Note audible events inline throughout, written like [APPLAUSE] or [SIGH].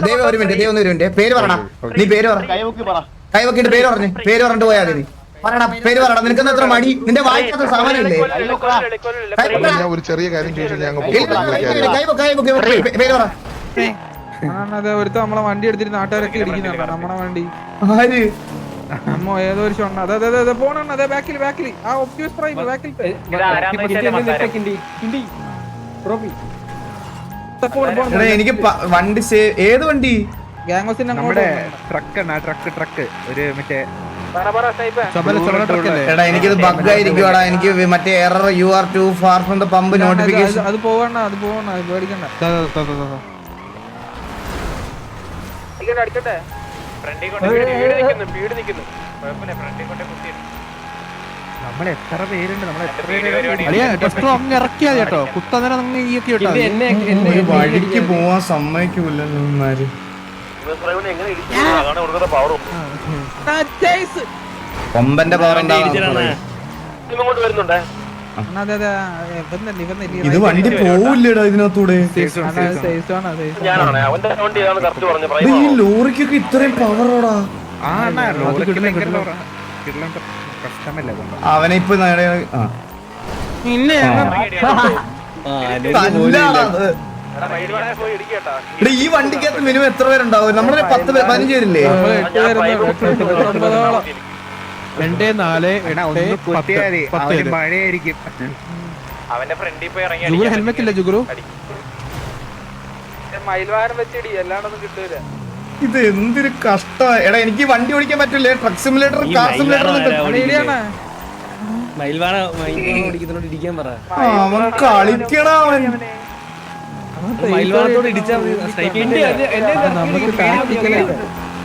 ദൈവം ഒരു മിനിറ്റ് ദൈവം ഒരു മിനിറ്റ്. പേര് പറടാ നീ പേര് പറ. കൈവക്കി പറ. കൈവക്കിട്ട് പേര് പറഞ്ഞു. പേര് പറഞ്ഞിട്ട് പോയാ നീ. പറടാ പേര് പറടാ നിനക്ക് എത്ര മടി? നിന്റെ വായിക്കാത്ത സാമാനമില്ലേ ഒരു ചെറിയ കാര്യം. പേര് പറ. ഒരുത്ത നമ്മളെ വണ്ടി എടുത്തിട്ട് നാട്ടുകാരൊക്കെ ഇടിക്കുന്നുണ്ട് നമ്മളെ വണ്ടി. ആര്? അമ്മ ഏതോ ഒരു ഷൊണ്ണ അതെ അതെ അതെ പോണ അതെ ബാക്കിൽ ബാക്കിൽ ആ ഒപ്റ്റ്യൂസ് പ്രൈം ബാക്കിൽ എടാ, എനിക്ക് പ- വണ്ടി സേവ് ഏത് വണ്ടി? ഗാംഗോസിന്റെ നമ്മുടെ ട്രക്ക് ട്രക്ക് ട്രക്ക് ഒരു മറ്റേ എടാ എനിക്കിത് ബഗ് ആയിരിക്കുവാടാ. എനിക്ക് വി- മറ്റേ error you are too far from the pump notification അത് പോവണ്ട അത് പോവണ്ട അത് പേടിക്കണ്ട. അടിക്കട്ടെ? നമ്മൾ എത്ര പേരുണ്ട്? നമ്മൾ എത്ര പേര് ഇറക്കിയാ കേട്ടോ. കുത്തന്നേരം അങ്ങ് ഈ ഒക്കെ കേട്ടോ ഒരു വഴിക്ക് പോവാൻ സമ്മതിക്കൂല്ലല്ലോ ഇവന്മാര്. കൊമ്പന്റെ പവർ ഇത് വണ്ടി പോവില്ലടാ ഇതിനകത്തൂടെ? ഈ ലോറിക്കൊക്കെ ഇത്രയും പവറോടാ ആ അണ്ണാ ലോറിക്ക് ഭയങ്കര ലോറാ. പ്രശ്നമല്ലേ അവനെ ഇപ്പൊ നേരെ ആ. പിന്നെ തല്ലാടാ അത്. എടാ, ഈ വണ്ടിക്കകത്ത് മിനിമം എത്ര പേരുണ്ടാവും? നമ്മളൊരു പത്ത് പേര് പതിനഞ്ച് പേരില്ലേ? രണ്ട് നാല് എടാ എട്ട് ഒന്ന് കുത്തിയാ മതി പത്ത് അവന് പേര്. മഴയായിരിക്കും. ജുഗുരു ഹെൽമെറ്റ് ഇല്ല ജുഗുറു മയിൽവാരം വെച്ചിടി എല്ലാണ്ടൊന്നും കിട്ടൂല. ഇത് എന്തൊരു കഷ്ടം എടാ എനിക്ക് വണ്ടി ഓടിക്കാൻ പറ്റില്ലേ? ട്രക്ക് സിമുലേറ്റർ കാർ സിമുലേറ്റർ മയിൽവാണ മയിൽവാണ ഓടിക്കുന്നോണ്ട് ഇടിക്കാൻ പറ. അവൻ കളിക്കണ അവൻ. മയിൽവാണത്തോട് ഇടിച്ചാ മതി. സ്നൈപ്പ് ചെയ്തിട്ട് നമുക്ക് പ്രാക്ടിക്കലായിട്ട്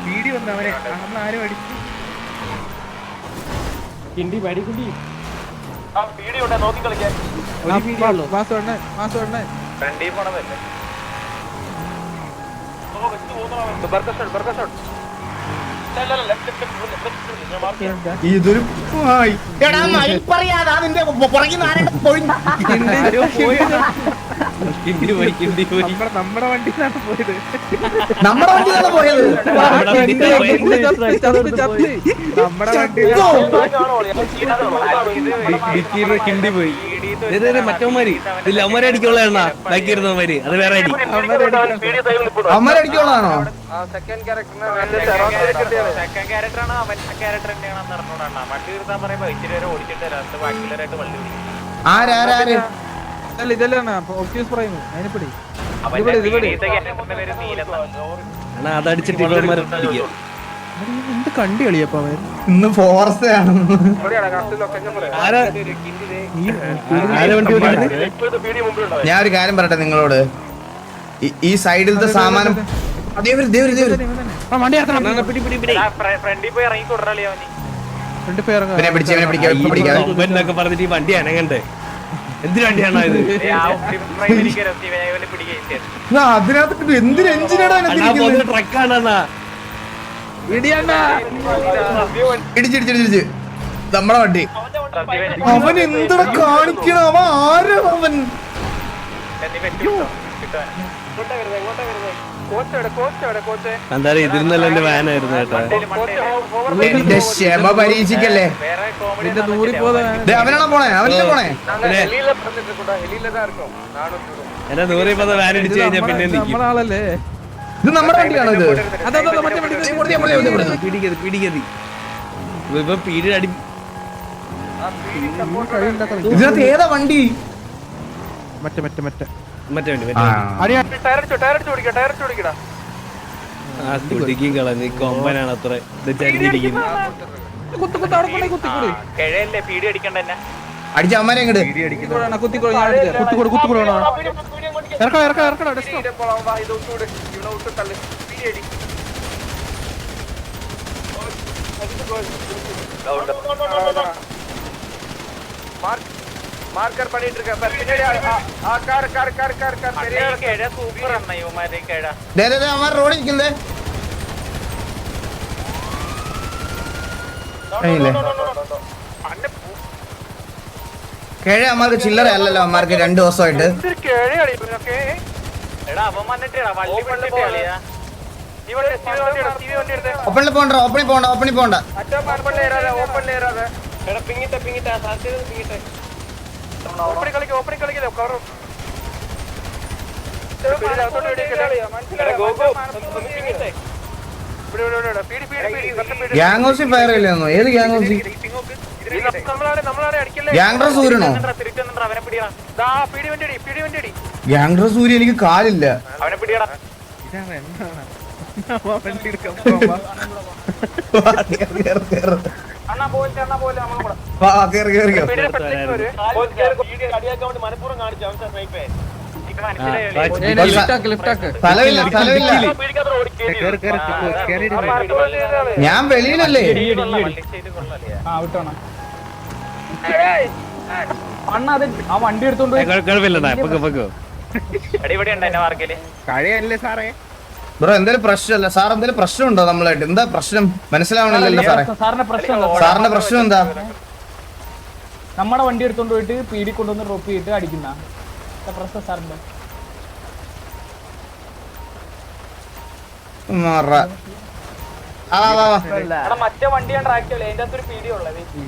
വീടി വന്ന് അവനെ നമ്മൾ ആരും അടിച്ചു മാസം എണ്ണ ഇതൊരു. എടാ മയിൽ പറയാതെ അതിന്റെ പുറകിൽ ആരെങ്കിലും പോയി [LAUGHS] പോയി ഹിന്ദി പോയി നമ്മുടെ നമ്മുടെ വണ്ടിയിലാണ് പോയത്. നമ്മുടെ വണ്ടിയിലാണ് പോയത്. നമ്മുടെ? കിണ്ടി പോയി. മറ്റവന്മാര്. ഇല്ല അവന്മാരെ അടിക്കുള്ള എണ്ണ. ബാക്കി ഇരുന്നവന്മാര് അത് വേറെ അടി. സെക്കൻഡ് ക്യാരക്ടറിനെ സെക്കൻഡ് ക്യാരക്ടർ അവൻ. വണ്ടി പറയുമ്പോ ഇച്ചിരി വരെ ഓടിച്ചിട്ട് ബാക്കിയുള്ളവരായിട്ട് വണ്ടി ആരാരാര്? അല്ല ഇതല്ലാണ് ഒപ്റ്റ്യൂസ് പ്രൈം അതടിച്ചിട്ട് ഇവന്മാരെ അടിക്കുക എന്ത് കണ്ടി കളിയപ്പോ അവർ ഇന്ന് ഫോറസ്റ്റ് ആണ് ആരാ ആരാ വണ്ടി ഓടിക്കുന്നത് ഞാൻ ഒരു കാര്യം പറയട്ടെ നിങ്ങളോട് ഈ- സൈഡിലത്തെ സാമാനം പിന്നെ പിടി പിടി പിടി പിടിച്ച് ഇവനെ പിടിക്കാം എന്നൊക്കെ പറഞ്ഞിട്ട് ഈ വണ്ടി അനങ്ങണ്ടേ എന്തിനു വണ്ടിയാണോ ഇത് അതിനകത്ത് എന്തിന് എഞ്ചിനാടാ ഇടിച്ചിടിച്ചിടിച്ച് നമ്മളെ വണ്ടി. അവൻ എന്തിനാ കാണിക്കണം? അവൻ ആരാ അവൻ? എന്തായാലും ഇതിരുന്നല്ല എന്റെ വാനായിരുന്നു കേട്ടോ. ക്ഷമ പരീക്ഷിക്കല്ലേ? അവനാണോ പോണേ? അവനല്ലേ പോണേ? എന്നെ നൂറി പത വാൻ ഇടിച്ചു കഴിഞ്ഞാ പിന്നെ നിക്കും നമ്മളാളല്ലേ ഇത് നമ്മുടെ വണ്ടിയാണോ ഇത്. പിടിക്കത് പിടിക്കത് ഇപ്പൊ പീടി അടി ഇതിനകത്ത് ഏതാ വണ്ടി? മറ്റേ മറ്റേ മറ്റേ. മറ്റേ കുടിക്കും കളഞ്ഞ് കൊമ്പനാണ് അത്ര ഇത് ചരിഞ്ഞിരിക്കുന്നു കുത്തു കുത്തു അവിടെ കുത്തി കുത്തിക്കൂടി കിഴയല്ലേ പീടി അടിക്കണ്ട തന്നെ അടിച്ച അമ്മനെ ഇങ്ങട് കുത്തിക്കോടാ കുത്തിക്കോളൂ ഞാൻ അടിച്ചു തരാം. കുത്തുകൂടെ ഇറക്കാം ഇറക്കാം ഇറക്കാം ഡെസ്കോ അണ്ണാ, ഈ കിഴ അമ്മയ്ക്ക് ചില്ലറ അല്ലല്ലോ അമ്മമാർക്ക് രണ്ടു ദിവസമായിട്ട്. ഓപ്പണിൽ പോണ്ട ഓപ്പണിൽ പോണ്ട ഓപ്പണിൽ പോണ്ട. ഓപ്പണിൽ പിങ്ങിട്ടെ പിങ്ങിട്ടെ സാധ്യത പിങ്ങിട്ടെ. ഓപ്പണി കളിക്ക് ഓപ്പണിംഗ് കളിക്കില്ല കവർ ഗ്യാങ് ഹൗസിൽ ഫയർ ഇല്ലെന്നോ ഏത് ഗ്യാങ് ഹൗസിൽ? ഗ്യാങ് സൂര്യനോ? ഊരണോ സൂര്യ എനിക്ക് കാലില്ല. അവനെ പിടിയടാ. എന്താണ്? ഞാൻ വെളിയിലല്ലേ ആ വിട്ടോണ അണ്ണ അത് ആ വണ്ടി എടുത്തോണ്ട് കഴിയല്ലേ സാറേ ബ്രോ എന്തേലും പ്രശ്നമല്ല. സാർ എന്തേലും പ്രശ്നമുണ്ടോ നമ്മളായിട്ട്? എന്താ പ്രശ്നം? മനസ്സിലാവണില്ലല്ലോ സാറേ. സാറിന്റെ പ്രശ്നം എന്താ? സാറിന്റെ പ്രശ്നം എന്താ നമ്മുടെ വണ്ടി എടുത്തോണ്ട് പോയിട്ട് പീടി കൊണ്ടുവന്ന് ഡ്രോപ്പ് ചെയ്തിട്ട് അടിക്കുന്ന. എന്താ പ്രശ്നം സാറിന്റെ?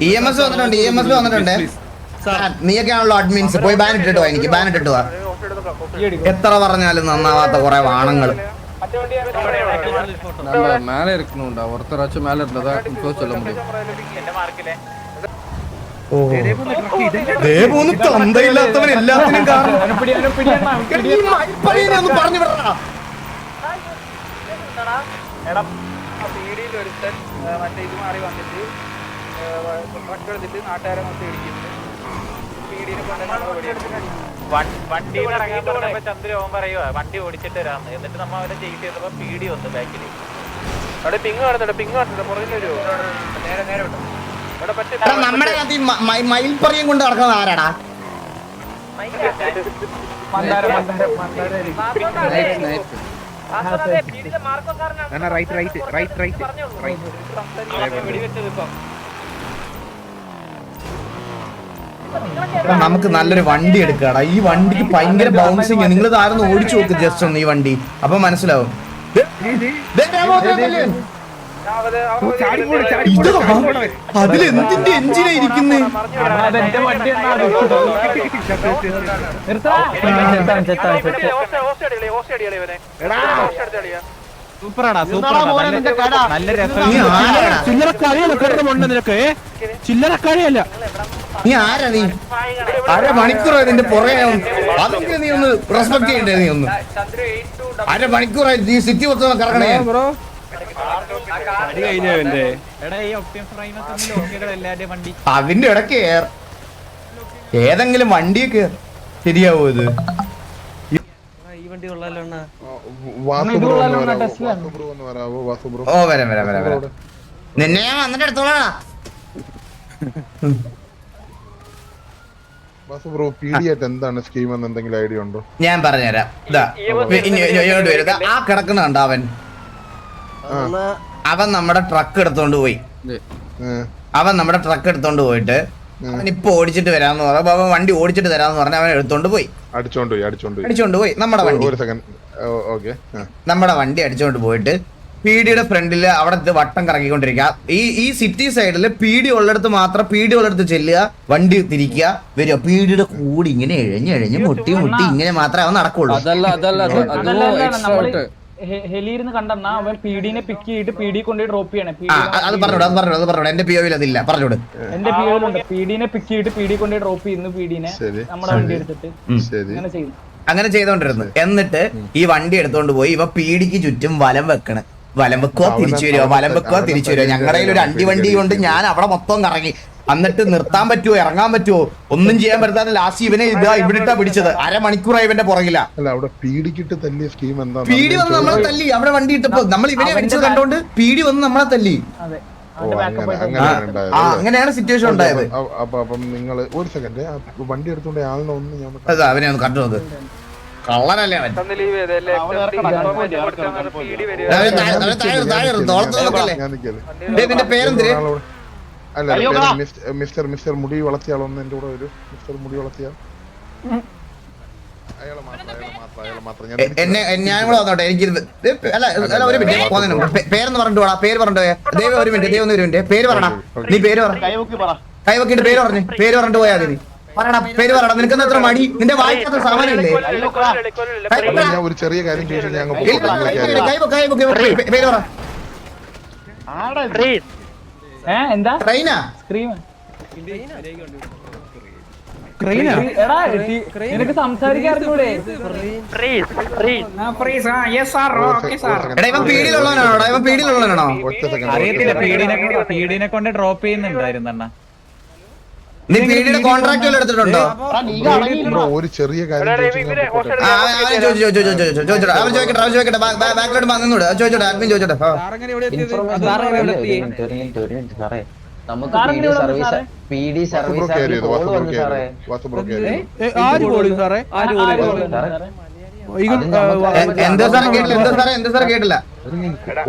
ഇ എം എസ് വന്നിട്ടുണ്ട് ഇ എം എസ് വന്നിട്ടുണ്ട്. ആ, നീയൊക്കെയാണല്ലോ അഡ്മിൻസ് പോയി ബാൻ ഇട്ടിട്ട് എനിക്ക് ബാൻ ഇട്ടിട്ട് എത്ര പറഞ്ഞാലും നന്നാവാത്ത കുറെ വാണങ്ങൾ. நம்ம மேலே இருக்கணும்டா ஒருத்தராச்சும் மேலே இருந்தா தான் க்ளோஸ் சொல்ல முடியும் എന്റെ മാർക്കിലെ ദേ പോന്ന് തന്തയില്ലാത്തവൻ എല്ലാത്തിനും കാരണം അവനെ പിടി അവനെ പിടി അണ്ണാ, അവനെ പിടി. ഈ മയിൽപ്പറീനെ ഒന്ന് പറഞ്ഞു വിടടാ. എടാ പീടിയിൽ ഒരുത്തൻ ആ, മറ്റേ ഇത് മാറി വന്നിട്ട് ട്രക്ക് എടുത്തിട്ട് നാട്ടുകാരെ മൊത്തം ഇടിക്കുന്നുണ്ട് പീടിനെ കൊണ്ടുവന്ന് വണ്ടി ഇറങ്ങിയിട്ട് പറഞ്ഞപ്പോ ചന്ദ്ര ഓൻ പറയുവാ വണ്ടി ഓടിച്ചിട്ട് വരാന്ന് എന്നിട്ട് നമ്മ അവനെ ചെയ്ത് ചെയ്തപ്പോ പീടി വന്നു ബാക്കിൽ അവിടെ പിങ് കാണുന്നുണ്ട് പിങ് കാണുന്നുണ്ട് പുറകിൽ നേരെ നേരെ വിട്ടു ഇവിടെ പറ്റേ എടാ, നമ്മുടെ മയിൽപ്പറിയും കൊണ്ട് നടക്കുന്നത് ആരാടാ right right right right right നമുക്ക് നല്ലൊരു വണ്ടി എടുക്കാടാ ഈ വണ്ടിക്ക് ഭയങ്കര ബൗൺസിങ് നിങ്ങൾ താരൊന്ന് ഓടിച്ചു നോക്ക് ജസ്റ്റ് ഒന്ന് ഈ വണ്ടി അപ്പൊ മനസ്സിലാവും അതിലെന്തിന്റെ എഞ്ചിനാ ഇരിക്കുന്നേ നിർത്തടാ സൂപ്പറാടാ സൂപ്പറാടാ. നല്ല രസം നീ ആരാടാ ചില്ലറ കളിയല്ല കിടന്നുണ്ട് നിനക്ക്? ചില്ലറ കളിയല്ല നീ ആരാ നീ? അര മണിക്കൂറായി നിന്റെ പുറകെ അതൊക്കെ നീ ഒന്ന് റെസ്പെക്ട് ചെയ്യണ്ടേ നീ ഒന്ന്? അര മണിക്കൂറായി നീ സിറ്റി മൊത്തം കറങ്ങണേ. ബ്രോ. അതിന്റെ ഇടയ്ക്ക് ഏതെങ്കിലും ഏതെങ്കിലും വണ്ടിയൊക്കെ ശരിയാവോ ഇത്? വണ്ടി കൊള്ളാലോ അണ്ണാ ഓ വരാം വരാം വരാം വരാം. നിന്നെ ഞാൻ വന്നിട്ട് എടുത്തോളാ. എന്താണ് സ്കീം എന്ന് എന്തെങ്കിലും ഐഡിയ ഉണ്ടോ? ഞാൻ പറഞ്ഞുതരാം. ഇങ്ങോട്ട് വരും. ആ കിടക്കണ കണ്ട അവൻ? അവൻ നമ്മുടെ ട്രക്ക് എടുത്തോണ്ട് പോയി. അവൻ നമ്മുടെ ട്രക്ക് എടുത്തോണ്ട് പോയിട്ട് അവനിപ്പോ ഓടിച്ചിട്ട് വരാന്ന് പറഞ്ഞു. ബാബ വണ്ടി ഓടിച്ചിട്ട് തരാന്ന് പറഞ്ഞു അവൻ എടുത്തോണ്ട് പോയി. അടിച്ചോണ്ട് പോയി അടിച്ചോണ്ട് പോയി. അടിച്ചോണ്ട് പോയി. നമ്മുടെ വണ്ടി. ഒരു സെക്കൻഡ് ഓക്കേ നമ്മുടെ വണ്ടി അടിച്ചോണ്ട് പോയിട്ട് പീഡിയുടെ ഫ്രണ്ടിൽ അവിടെ വട്ടം കറങ്ങിക്കൊണ്ടിരിക്കുക. ഈ ഈ സിറ്റി സൈഡിൽ പീഡി ഉള്ളടത്ത് മാത്രം പീഡി ഉള്ളടത്ത് ചെല്ലുക വണ്ടി തിരിക്കുക വരിക. പീഡിയുടെ കൂടി ഇങ്ങനെ ഇഴഞ്ഞു എഴഞ്ഞ് മുട്ടി മുട്ടി ഇങ്ങനെ മാത്രമേ അവൻ നടക്കുള്ളൂ. അതല്ല അതല്ല അവൻ പിക്ക് ചെയ്തിട്ട് ഡ്രോപ്പ് അത് എന്റെ പിക്ക് ചെയ്തിട്ട് ഡ്രോപ്പ് ചെയ്യുന്നു വണ്ടി എടുത്തിട്ട്. അങ്ങനെ അങ്ങനെ ചെയ്തോണ്ടിരുന്നു. എന്നിട്ട് ഈ വണ്ടി എടുത്തോണ്ട് പോയി. ഇവ പീടിക്ക് ചുറ്റും വലം വെക്കണ്. വലം വെക്കുക തിരിച്ചു വരുവോ? വലം വെക്കുക തിരിച്ചു വരുവോ? ഞങ്ങളുടെ ഒരു അണ്ടി വണ്ടി കൊണ്ട് ഞാൻ അവിടെ മൊത്തം കറങ്ങി. എന്നിട്ട് നിർത്താൻ പറ്റുമോ ഇറങ്ങാൻ പറ്റുമോ ഒന്നും ചെയ്യാൻ പറ്റാതെ ലാസ്റ്റ് ഇവനെ ഇതാ ഇവിടിട്ടാ പിടിച്ചത്. അരമണിക്കൂറായി ഇവന്റെ പുറകില. പീടി വന്ന് നമ്മളെ തല്ലി. അവിടെ വണ്ടി ഇട്ടപ്പോ നമ്മൾ ഇവനെ അടിച്ചത് കണ്ടോണ്ട് പീടി വന്ന് നമ്മളെ തല്ലി. അങ്ങനെയാണ് സിറ്റുവേഷൻ ഉണ്ടായത് അപ്പൊ- നിങ്ങൾ ഒരു സെക്കൻഡ് വണ്ടി എടുത്തോണ്ട് ആളിനെ ഒന്ന് ഞാൻ അവനെ ഒന്ന് കണ്ടു നോക്ക് കള്ളനല്ലേ അവൻ. താഴെ- താഴെ- നിന്റെ പേരെന്തിര്? അല്ല മിസ്റ്റർ- മിസ്റ്റർ മിസ്റ്റർ മുടി വളർത്തിയ ആളൊന്ന് എന്റെ കൂടെ ഒരു മിസ്റ്റർ മുടി വളർത്തിയ ഞാൻ കൂടെ വന്നോട്ടെ. എനിക്ക് അല്ല അല്ല ഒരു മിനിറ്റ് മുമ്പ് പേരെന്ന് പറഞ്ഞിട്ട് പോടാ പേര് പറഞ്ഞിട്ട് പോയാ. ദൈവം ഒരു മിനിറ്റ് ദൈവം ഒന്ന് ഒരു മിനിറ്റ്. പേര് പറടാ. നീ പേര് പറ. കൈവക്കിട്ട് പേര് പറഞ്ഞു. പേര് പറഞ്ഞിട്ട് പോയാ പറടാ പേര് പറടാ. നിനക്ക് എത്ര മടി? നിന്റെ വായിക്കാത്ത സാമാനമില്ലേ ഞാൻ ഒരു ചെറിയ കാര്യം ചോദിച്ചു ഞാൻ പേര് പറ. എന്താ? ട്രെയിനാ സ്ക്രീം നിനക്ക് ഇവൻ പീടിയിലുള്ളവനാണോ പീടിയിലുള്ളവനാണോ അറിയത്തില്ല പീഡിനെ കൊണ്ട് ഡ്രോപ്പ് ചെയ്യുന്നുണ്ടായിരുന്നു അണ്ണ. നീ പീടിയുടെ കോൺട്രാക്ട് വല്ലതും എടുത്തിട്ടുണ്ടോ? ബ്രോ ഒരു ചെറിയ കാര്യം പോട്ടെ. ആ അവൻ ചോദിച്ചു ചോദിച്ചു ചോദിച്ചു ചോദിച്ചു ചോദിച്ചോട്ടെ അവൻ ചോദിക്കട്ടെ അവൻ ചോദിക്കട്ടെ. ബാക്കിലോട്ട് വന്നൂടെ ചോദിച്ചോട്ടെ ആദ്യം ചോദിച്ചോട്ടെ. ആ. നമുക്ക് P D service P D Vasu bro service കയറി ചെയ്തു വാസു ബ്രോ വന്നു കയറി സാറേ. ചെയ്തു. വാസു ബ്രോ കയറി ചെയ്തു. ആര് പോളി സാറേ? ആര് പോളി സാറേ എന്തോ സാറേ കേട്ടില്ല എന്തോ സാറേ എന്തോ സാറേ കേട്ടില്ല?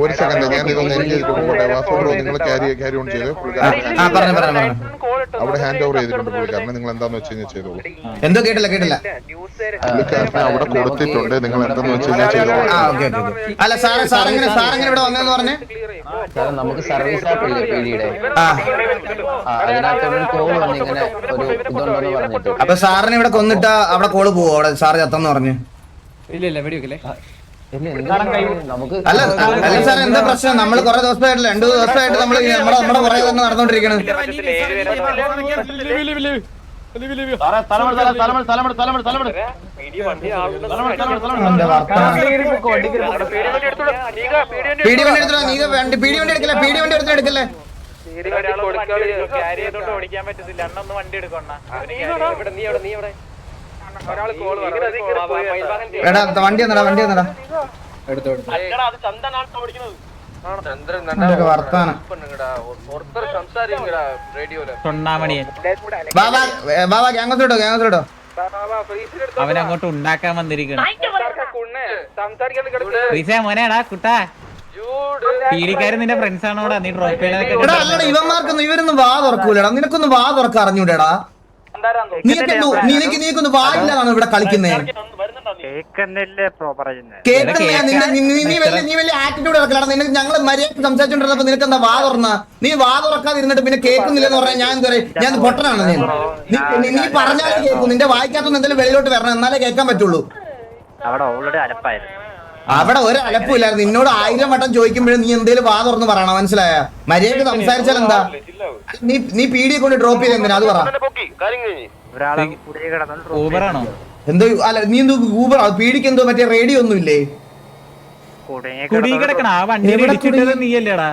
ഒരു സെക്കൻഡ് ഞാൻ ഇതൊന്ന് എനിക്ക് നിങ്ങൾ ക്യാരി ക്യാരി ഓൺ ചെയ്ത് അവിടെ ഹാൻഡ് ഓവർ ചെയ്തിട്ടുണ്ട് പുള്ളിക്കാരനെ നിങ്ങൾ എന്താന്ന് വെച്ച് കഴിഞ്ഞാൽ ചെയ്തോളൂ. എന്തോ കേട്ടില്ല കേട്ടില്ല. പുള്ളിക്കാരനെ അവിടെ കൊടുത്തിട്ടുണ്ട് നിങ്ങൾ എന്താന്ന് വെച്ച് കഴിഞ്ഞാൽ ചെയ്തോളൂ. അല്ല സാറേ സാറെങ്ങനെ സാറെങ്ങനെ ഇവിടെ വന്നെന്ന് പറഞ്ഞേ? നമുക്ക് സർവീസ് അപ്പൊ സാറിനെ ഇവിടെ കൊന്നിട്ട് അവിടെ കോൾ പോവോ? അവിടെ സാറ് ചത്തെന്ന് പറഞ്ഞു. ഇല്ല ഇല്ല എന്താണ് നമുക്ക് അല്ല അല്ല സാർ എന്താ പ്രശ്നം? നമ്മൾ കുറെ ദിവസമായിട്ടില്ല രണ്ടു ദിവസമായിട്ട് നമ്മൾ നമ്മുടെ നമ്മുടെ കുറെ തന്നെ നടന്നോണ്ടിരിക്കണത്. പീടി വണ്ടി എടുത്തോ നീ വണ്ടി പീടി വണ്ടി എടുക്കല്ലേ? പീടി വണ്ടി എടുത്തോ? എടുക്കല്ലേ? ക്യാരി ചെയ്തോണ്ട് ഓടിക്കാൻ പറ്റത്തില്ല. അണ്ണ. ഒന്ന് വണ്ടി എടുക്കണ അവിടെ നീ പറഞ്ഞു എടാ വണ്ടി വന്നടാ വണ്ടി വന്നടാ എടുത്തു ഇട്ടോ അവനങ്ങോട്ട് ഉണ്ടാക്കാൻ വന്നിരിക്കണം. സംസാരിക്കാൻ റീസേ മോനെടാ കുട്ടാ. പീഡിക്കാരൻ നിന്റെ ഫ്രണ്ട്സ് ആണോടാ നീ ഡ്രോപ്പ് എടാ അല്ലടാ ഇവന്മാർക്കൊന്നും ഇവരൊന്നും വാ തുറക്കൂലടാ. നിനക്കൊന്നും വാ തുറക്ക അറിഞ്ഞൂടെടാ. നിനക്ക് നിനക്ക് നീക്കൊന്നും വാ ഇവിടെ കളിക്കുന്നേ? കേൾക്കുന്നില്ല നിന്റെ നീ- നീ- നീ വലിയ നീ വലിയ ആറ്റിറ്റ്യൂഡ് ഇറക്കലാണ് നിനക്ക് ഞങ്ങൾ മര്യാദയ്ക്ക് സംസാരിച്ചോണ്ടിരുന്നപ്പോ നിനക്ക് എന്താ വാ തുറന്ന? നീ വാ തുറക്കാതിരുന്നിട്ട് പിന്നെ കേൾക്കുന്നില്ലെന്ന് പറഞ്ഞാൽ ഞാൻ എന്താ പറയാ? ഞാൻ പൊട്ടനാണ് നീ? നീ- പറഞ്ഞാലും കേൾക്കും നിന്റെ വായിക്കാത്തൊന്നും എന്തെങ്കിലും വെളിയിലോട്ട് വരണം എന്നാലേ കേൾക്കാൻ പറ്റുള്ളൂ. അവിടെ ഓൾറെഡി അലപ്പായിരുന്നു. അവിടെ ഒരു അലപ്പില്ലായിരുന്നു നിന്നോട് ആയിരം വട്ടം ചോദിക്കുമ്പോഴും നീ എന്തേലും വാ തുറന്ന് പറയണം? മനസ്സിലായ? മര്യാദയ്ക്ക് സംസാരിച്ചാൽ എന്താ? നീ നീ പീഡിയെ കൊണ്ട് ഡ്രോപ്പ് ചെയ്ത് എന്തിനാ? അത് പറ. എന്തോ അല്ല നീ എന്തോ ഊബർ പീഡിക്ക് എന്തോ മറ്റേ റേഡിയോ ഒന്നും ഇല്ലേ? ആ നീയല്ലേടാ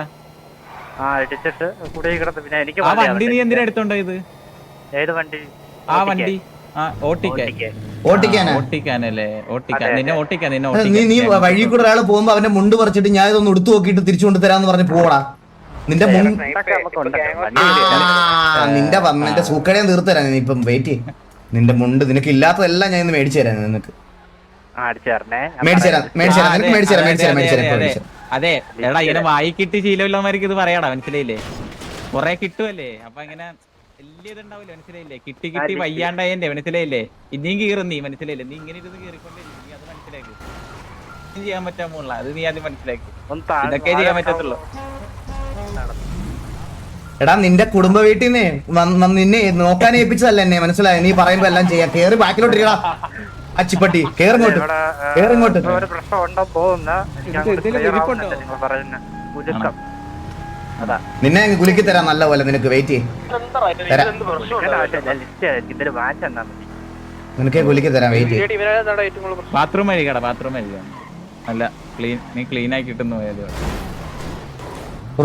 ഇടിച്ചിട്ട് കിടന്നു. പിന്നെ എനിക്ക് ആ വണ്ടി നീ എന്തിനാ എടുത്തോണ്ടോ ഇത്? ഏത് വണ്ടി? ആ വണ്ടി. നീ വഴി കൂടെ ഒരാൾ പോകുമ്പോ അവന്റെ മുണ്ട് പറിച്ചിട്ട് ഞാൻ ഇതൊന്ന് എടുത്തു നോക്കിയിട്ട് തിരിച്ചു കൊണ്ട് തരാന്ന് പറഞ്ഞ് പോടാ നിന്റെ നിന്റെ നിന്റെ സൂക്കടയും തീർത്തു തരാൻ നീ ഇപ്പം. വെയിറ്റ് നിന്റെ മുണ്ട് നിനക്ക് ഇല്ലാത്തതെല്ലാം ഞാൻ ഇന്ന് മേടിച്ചു തരാൻ നിനക്ക്. അതെ, എടാ ഇങ്ങനെ വായി കിട്ടി ശീലമില്ലമാർക്ക് ഇത് പറയാടാ. മനസ്സിലായില്ലേ? കൊറേ കിട്ടുമല്ലേ അപ്പൊ ഇങ്ങനെ വലിയ ഇതുണ്ടാവില്ല മനസ്സിലായില്ലേ? കിട്ടി കിട്ടി വയ്യാണ്ടായന്റെ മനസ്സിലായില്ലേ? ഇനിയും കീറും നീ മനസ്സിലായില്ലേ? നീ ഇങ്ങനെ ഇരുന്ന് കീറിക്കൊണ്ടേ നീ അത് മനസ്സിലാക്കി. ചെയ്യാൻ പറ്റാൻ പോലുള്ള അത് നീ ആദ്യം മനസ്സിലാക്കി. ഇതൊക്കെ ചെയ്യാൻ പറ്റത്തുള്ളൂ. എടാ നിന്റെ കുടുംബ വീട്ടിൽ നിന്ന് നിന്നെ നോക്കാൻ ഏൽപ്പിച്ചതല്ല എന്നെ? മനസ്സിലായി? നീ പറയുമ്പോ എല്ലാം ചെയ്യാം. കേറി ബാക്കിലോട്ട് ഇരിക്കടാ. അച്ചിപ്പട്ടി കേറിങ്ങോട്ട് കേറിങ്ങോട്ട് പ്രശ്നം ഉണ്ടോ തോന്നുന്നു നിന്നെ കുലുക്കി തരാം നല്ല പോലെ നിനക്ക് വെയിറ്റ് നിനക്ക് കുലുക്കി തരാം വെയിറ്റ് ചെയ്യ്. ബാത്റൂം കഴുകടാ ബാത്റൂം അരിക അല്ല ക്ലീൻ നീ ക്ലീൻ ആക്കി കിട്ടുന്നു പോയത്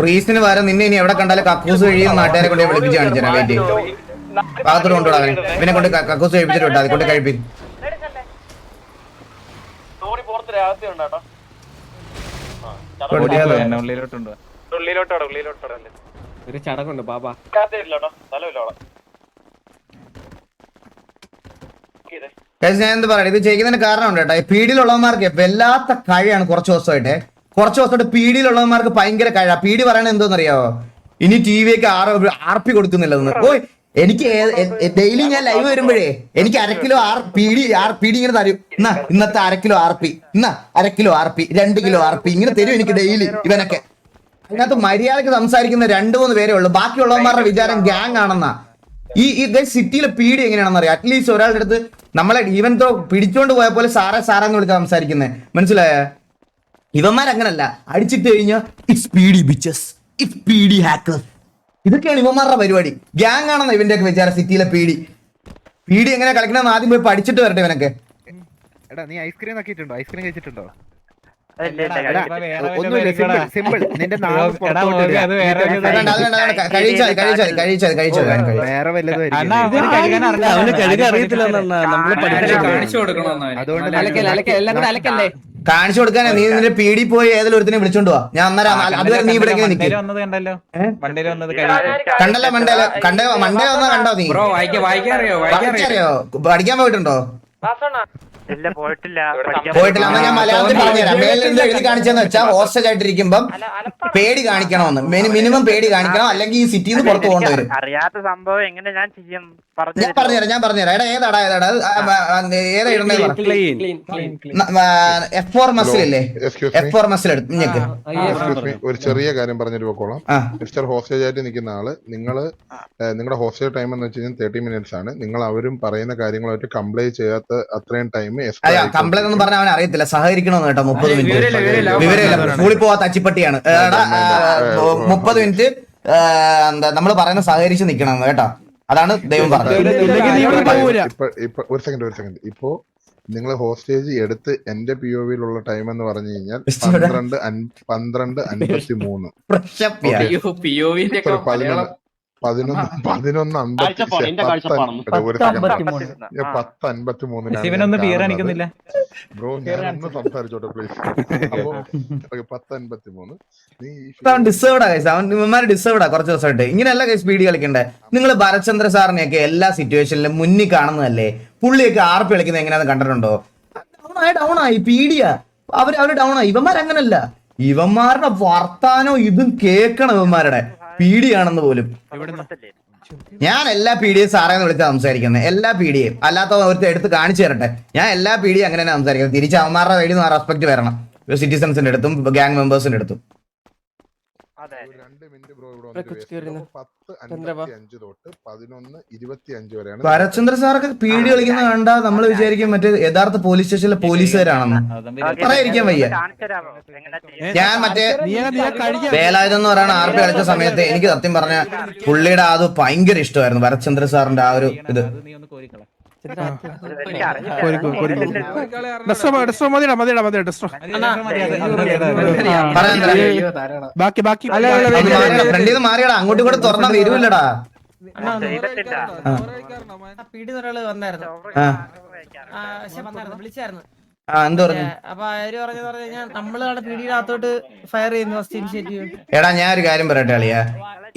റീസിന് വരെ നിന്നെ ഇനി എവിടെ കണ്ടാലും കക്കൂസ് കഴിയും നാട്ടുകാരെ കൊണ്ട് വിളിപ്പിച്ച് കാണിച്ചു തരാം. വെയിറ്റ് ബാത്റൂം ഭാഗത്തോട്ട് കൊണ്ടുവിടാ. അവനെ ഇവനെ കൊണ്ട് കക്കൂസ് കഴിപ്പിച്ചിട്ട് വിട്ടാ അത് കൊണ്ട് എന്നെ ഉള്ളിലോട്ടുണ്ട്. ഉള്ളിലോട്ടോടെ ഉള്ളിലോട്ടോടെ ഒരു ചടങ്ങുണ്ട് ബാബാ. ഞാൻ എന്ത് പറയാം? ഇത് ചെയ്യുന്നതിന് കാരണമുണ്ട് കേട്ടോ. ഈ പീഡിയിലുള്ളവന്മാർക്ക് വല്ലാത്ത കഴിയാണ് കുറച്ച് ദിവസമായിട്ട്. കുറച്ച് ദിവസമായിട്ട് പീഡിയിലുള്ളവന്മാർക്ക് ഭയങ്കര കഴി പീഡി പറയണത് എന്തോന്നറിയാവോ? ഇനി ടി വിയൊക്കെ ആർ ആർ പി കൊടുക്കുന്നില്ലെന്ന്. ഓയ് എനിക്ക് ഡെയിലി ഞാൻ ലൈവ് വരുമ്പോഴേ എനിക്ക് അരക്കിലോ kilo R P D R P D ഇങ്ങനെ തരും. എന്നാ ഇന്നത്തെ അരക്കിലോ കിലോ ആർ പി എന്നാ അരക്കിലോ കിലോ ആർ പി രണ്ട് കിലോ ആർ പി ഇങ്ങനെ തരും എനിക്ക് ഡെയിലി ഇവനൊക്കെ. അതിനകത്ത് മര്യാദയ്ക്ക് സംസാരിക്കുന്ന രണ്ടു മൂന്ന് പേരേ ഉള്ളൂ. ബാക്കിയുള്ളവന്മാരുടെ വിചാരം ഗ്യാങ് ആണെന്നാ. ഈ ഇത് സിറ്റിയിലെ പീഡി എങ്ങനെയാണെന്ന് അറിയാം? അറ്റ്ലീസ്റ്റ് ഒരാളുടെ അടുത്ത് നമ്മളെ ഈവൻ തോ പിടിച്ചോണ്ട് പോയ പോലെ സാറേ സാറെന്ന് വിളിച്ച് സംസാരിക്കുന്നത് മനസ്സിലായ? ഇവന്മാരങ്ങനല്ല അടിച്ചിട്ട് കഴിഞ്ഞാൽ it's PD bitches it's PD hacker ഇതൊക്കെയാണ് ഇവന്മാരുടെ പരിപാടി. ഗ്യാങ് ആണെന്ന് ഇവന്റെ ഒക്കെ വിചാരം സിറ്റിയിലെ പീഡി. പീഡി എങ്ങനെ കളിക്കണമെന്ന് ആദ്യം പോയി പഠിച്ചിട്ട് വരട്ടെ ഇവനൊക്കെ. എടാ നീ ഐസ്ക്രീം ഐസ്ക്രീം കഴിച്ചിട്ടുണ്ടോ? ഒന്നുമില്ല. സിമ്പിൾ നിന്റെ നാവ് പുറത്തോട്ട് വേറെ വല്ലതും കാണിച്ചു കൊടുക്കണം. അതുകൊണ്ട് അലക്കല്ലേ അലക്കല്ലേ അലക്കല്ലേ കാണിച്ചു കൊടുക്കാനാ. നീ നിന്റെ പീഡി പോയി ഏതെങ്കിലും ഒരുത്തിനെ വിളിച്ചോണ്ട് പോവാ ഞാൻ അന്നേരം അതുവരെ നീ ഇവിടെ ഇങ്ങനെ കണ്ടല്ലോ. മണ്ടേൽ വന്നത് കഴിയും കണ്ടല്ലോ മണ്ടേൽ കണ്ടേ മണ്ടേ വന്നാ കണ്ടോ നീ? വായിക്കാറിയോ? പഠിക്കാൻ പോയിട്ടുണ്ടോ? ഇല്ല പോയിട്ടില്ല. പോയിട്ടില്ല. എന്നാ ഞാൻ മലയാളത്തിൽ പറഞ്ഞുതരാം. മേലിൽ എഴുതി കാണിച്ചെന്ന് വെച്ചാൽ ഹോസ്റ്റൽ ആയിട്ടിരിക്കുമ്പം പേടി കാണിക്കണമെന്ന്. മിനിമം പേടി കാണിക്കണം. അല്ലെങ്കിൽ ഈ സിറ്റിയിൽ നിന്ന് പുറത്തു പോകേണ്ടി വരും. അറിയാത്ത സംഭവം എങ്ങനെ ഞാൻ ചെയ്യും? ഞാൻ പറഞ്ഞുതരാം ഞാൻ പറഞ്ഞുതരാം. എടാ ഏതാടാ ഏതാടാ ഏതാ ഇടണേ എഫ് ഫോർ മസിൽ അല്ലേ എഫ് ഫോർ മസിൽ എടുത്ത് ഒരു ചെറിയ കാര്യം പറഞ്ഞിട്ട് പോക്കോളാം. മിസ്റ്റർ ഹോസ്റ്റേജ് ആയിട്ട് നിൽക്കുന്ന ആൾ നിങ്ങൾ നിങ്ങളുടെ ഹോസ്റ്റേജ് ടൈം എന്ന് വെച്ച് കഴിഞ്ഞാൽ തേർട്ടി മിനിറ്റ്സ് ആണ്. നിങ്ങൾ അവരും പറയുന്ന കാര്യങ്ങളായിട്ട് കംപ്ലൈ ചെയ്യാത്ത അത്രയും ടൈം കംപ്ലൈന്റ് എന്ന് പറഞ്ഞാൽ അവൻ അറിയത്തില്ല. സഹകരിക്കണമെന്ന് കേട്ടോ മുപ്പത് മിനിറ്റ് വിവരമില്ല സ്കൂളിൽ പോവാത്ത അച്ചിപ്പട്ടിയാണ്. എടാ മുപ്പത് മിനിറ്റ് എന്താ നമ്മൾ പറയുന്ന സഹകരിച്ച് നിക്കണം കേട്ടോ. അതാണ് ദൈവം പറഞ്ഞത്. ഒരു സെക്കൻഡ് ഒരു സെക്കൻഡ് ഇപ്പോ നിങ്ങൾ ഹോസ്റ്റേജ് എടുത്ത് എന്റെ പി ഒ വിയിലുള്ള ടൈം എന്ന് പറഞ്ഞു കഴിഞ്ഞാൽ? [LAUGHS] പന്ത്രണ്ട് പന്ത്രണ്ട് അൻപത്തി മൂന്ന് പതിനൊന്ന്. പതിനൊന്ന് പതിനൊന്ന് അമ്പത്തി പത്ത് അൻ- എടാ, ഒരു സെക്കൻഡ്. ഞാൻ പത്ത് അൻപത്തി ഇവനൊന്ന് പിയർ മൂന്നിനാണ് കാണിക്കുന്നില്ല ബ്രോ ഞാനൊന്ന് സംസാരിച്ചോട്ടെ പ്ലീസ് അപ്പോ പത്ത് അൻപത്തി മൂന്ന് നീ അവൻ കുറച്ച് ദിവസമായിട്ട്. ഇങ്ങനെയല്ല സ്പീഡ് കളിക്കണ്ടേ? നിങ്ങൾ ഭരചന്ദ്ര സാറിനെയൊക്കെ എല്ലാ സിറ്റുവേഷനിലും മുന്നിൽ കാണുന്നതല്ലേ? പുള്ളിയൊക്കെ ആർപ്പ് കളിക്കുന്നത് എങ്ങനെയാന്ന് കണ്ടിട്ടുണ്ടോ? ഡൗൺ ആയി ഡൗൺ ആയി പീഡിയാ. അവർ അവർ ഡൗൺ ആയി. ഇവന്മാർ അങ്ങനല്ല ഇവന്മാരുടെ വർത്താനോ ഇതും കേക്കണം ഇവന്മാരുടെ. പീഡിയാണെന്ന് പോലും. ഞാൻ എല്ലാ പീഡിയും സാറേന്ന് വിളിച്ചാൽ സംസാരിക്കുന്നത് എല്ലാ പീഡിയും. അല്ലാത്ത ഒരുത്ത എടുത്ത് കാണിച്ചു തരട്ടെ. ഞാൻ എല്ലാ പീഡിയും അങ്ങനെ തന്നെ സംസാരിക്കുന്നത് തിരിച്ച് അവന്മാരുടെ സൈഡിൽ നിന്ന് റെസ്പെക്ട് വരണം. സിറ്റിസൺസിന്റെ അടുത്തും ഗാങ് മെമ്പേഴ്സിന്റെ അടുത്തും. ഭരചന്ദ്ര സാറൊക്കെ പീഡി കളിക്കുന്ന കണ്ട നമ്മൾ വിചാരിക്കും മറ്റേ യഥാർത്ഥ പോലീസ് സ്റ്റേഷനിലെ പോലീസുകാരാണെന്ന് പറയാതിരിക്കാൻ വയ്യ. ഞാൻ മറ്റേ വേലായുധം എന്ന് പറയുന്ന ആർപ്പി കളിച്ച സമയത്ത് എനിക്ക് സത്യം പറഞ്ഞ പുള്ളിയുടെ അത് ഭയങ്കര ഇഷ്ടമായിരുന്നു ഭരത്ചന്ദ്ര സാറിന്റെ ആ ഒരു ഇത്. നീ ഒന്ന് കോരിക്കള പറയാൻ തരാം. ബാക്കി ബാക്കി മാറിയടാ അങ്ങോട്ടും കൂടെ തുറന്നാ വരൂല്ലടാ പീഡിന്ന് ഒരാൾ വന്നായിരുന്നു. പക്ഷെ വന്നായിരുന്നു. വിളിച്ചായിരുന്നു. എടാ ഞാൻ ഒരു കാര്യം പറയട്ടെ അളിയ.